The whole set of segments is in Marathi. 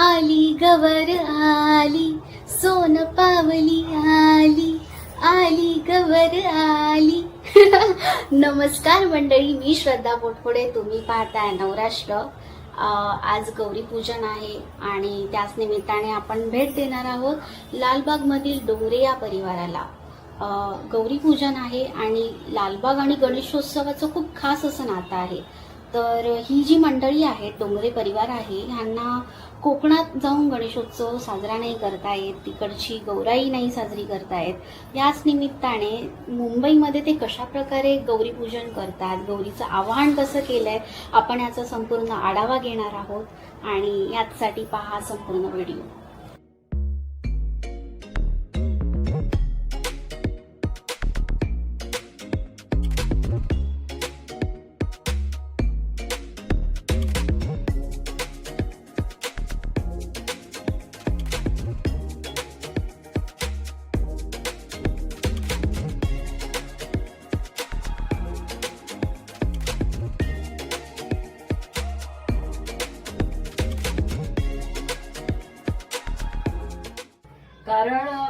आली गवर आली सोन पावली आली आली गवर आली. नमस्कार मंडळी मी श्रद्धा पोटफोडे तुम्ही पाहताय नवराष्ट्र. आज गौरी पूजन आहे आणि त्याच निमित्ताने आपण भेट देणार आहोत लालबागमधील डोंगरे या परिवाराला. गौरी पूजन आहे आणि लालबाग आणि गणेशोत्सवाचं खूप खास असं नातं आहे. तर ही जी मंडळी आहेत डोंगरे परिवार आहे ह्यांना कोकणात जाऊन गणेशोत्सव साजरा नाही करता येत तिकडची गौराई नाही साजरी करता येत याच निमित्ताने मुंबईमध्ये ते कशा प्रकारे गौरीपूजन करतात गौरीचं आवाहन कसं केलंय आपण याचा संपूर्ण आढावा घेणार आहोत. आणि याचसाठी पहा संपूर्ण व्हिडिओ.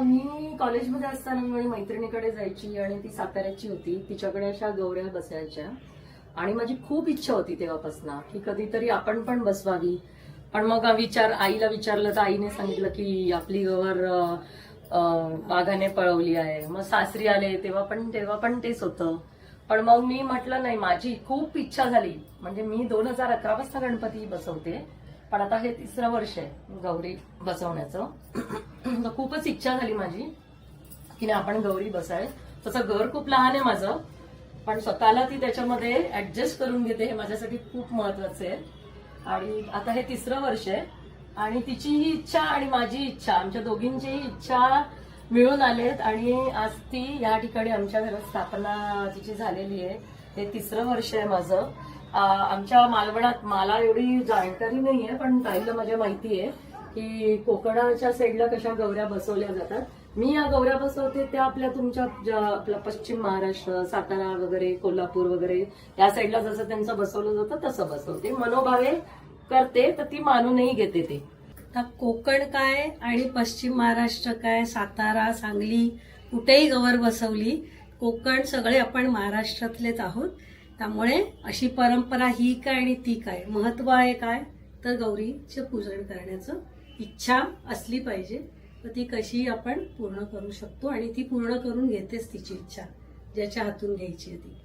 मी कॉलेजमध्ये असताना माझी मैत्रिणीकडे जायची आणि ती साताऱ्याची होती. तिच्याकडे अशा गौऱ्या बसायच्या. आणि माझी खूप इच्छा होती तेव्हापासून की कधीतरी आपण पण बसवावी. पण मग विचार आईला विचारलं तर आईने सांगितलं की आपली गवर वाघाने पळवली आहे. मग सासरी आले तेव्हा पण तेव्हा पण तेच होतं. पण मग मी म्हटलं नाही माझी खूप इच्छा झाली. म्हणजे मी दोन हजार अकरा पासून गणपती बसवते. पण आता हे तिसरं वर्ष आहे गौरी बसवण्याचं. तर खूपच इच्छा झाली माझी की नाही आपण गौरी बसाय तसं घर खूप लहान आहे माझं पण स्वतःला ती त्याच्यामध्ये ऍडजस्ट करून घेते हे माझ्यासाठी खूप महत्वाचं आहे. आणि आता हे तिसरं वर्ष आहे आणि तिचीही इच्छा आणि माझी इच्छा आमच्या दोघींचीही इच्छा मिळून आलेत आणि आज ती या ठिकाणी आमच्या घरात स्थापना तिची झालेली आहे. हे तिसरं वर्ष आहे माझं. आमच्या मालवणात मला एवढी जाणकारी नाहीये पण ताईला माझ्या माहिती आहे की कोकणाच्या साईडला कशा गौऱ्या बसवल्या जातात. मी या गौऱ्या बसवते त्या आपल्या तुमच्या आपल्या पश्चिम महाराष्ट्र सातारा वगैरे कोल्हापूर वगैरे या साईडला जसं त्यांचं बसवलं जातं तसं बसवते. मनोभावे करते तर ती मानूनही घेते ते. आता कोकण काय आणि पश्चिम महाराष्ट्र काय सातारा सांगली कुठेही गवर बसवली कोकण सगळे आपण महाराष्ट्रातलेच आहोत. त्यामुळे अशी परंपरा ही काय आणि ती काय? महत्त्व आहे काय? तर गौरीचं पूजन करण्याचं इच्छा असली पाहिजे. तर ती कशी आपण पूर्ण करू शकतो आणि ती पूर्ण करून घेतेच तिची इच्छा ज्याच्या हातून घ्यायची आहे ती.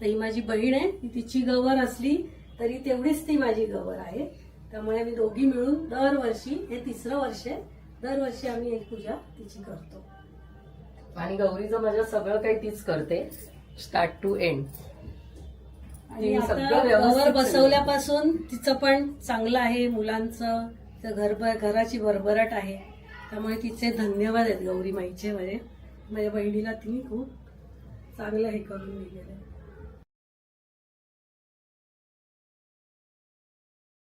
तर ही माझी बहीण आहे ती तिची गवर असली तरी तेवढीच ती माझी गवर आहे. त्यामुळे आम्ही दोघी मिळून दरवर्षी हे तिसरं वर्ष आहे दरवर्षी आम्ही एक पूजा तिची करतो. आणि गौरीचं माझं सगळं काही तीच करते. स्टार्ट टू एंड आणि गवर बसवल्यापासून तिचं पण चांगलं आहे मुलांचं तिचं घर घराची भरभराट आहे. त्यामुळे तिचे धन्यवाद आहेत गौरी माईचे माझे माझ्या बहिणीला तिने खूप चांगलं हे करून दिलेलं आहे.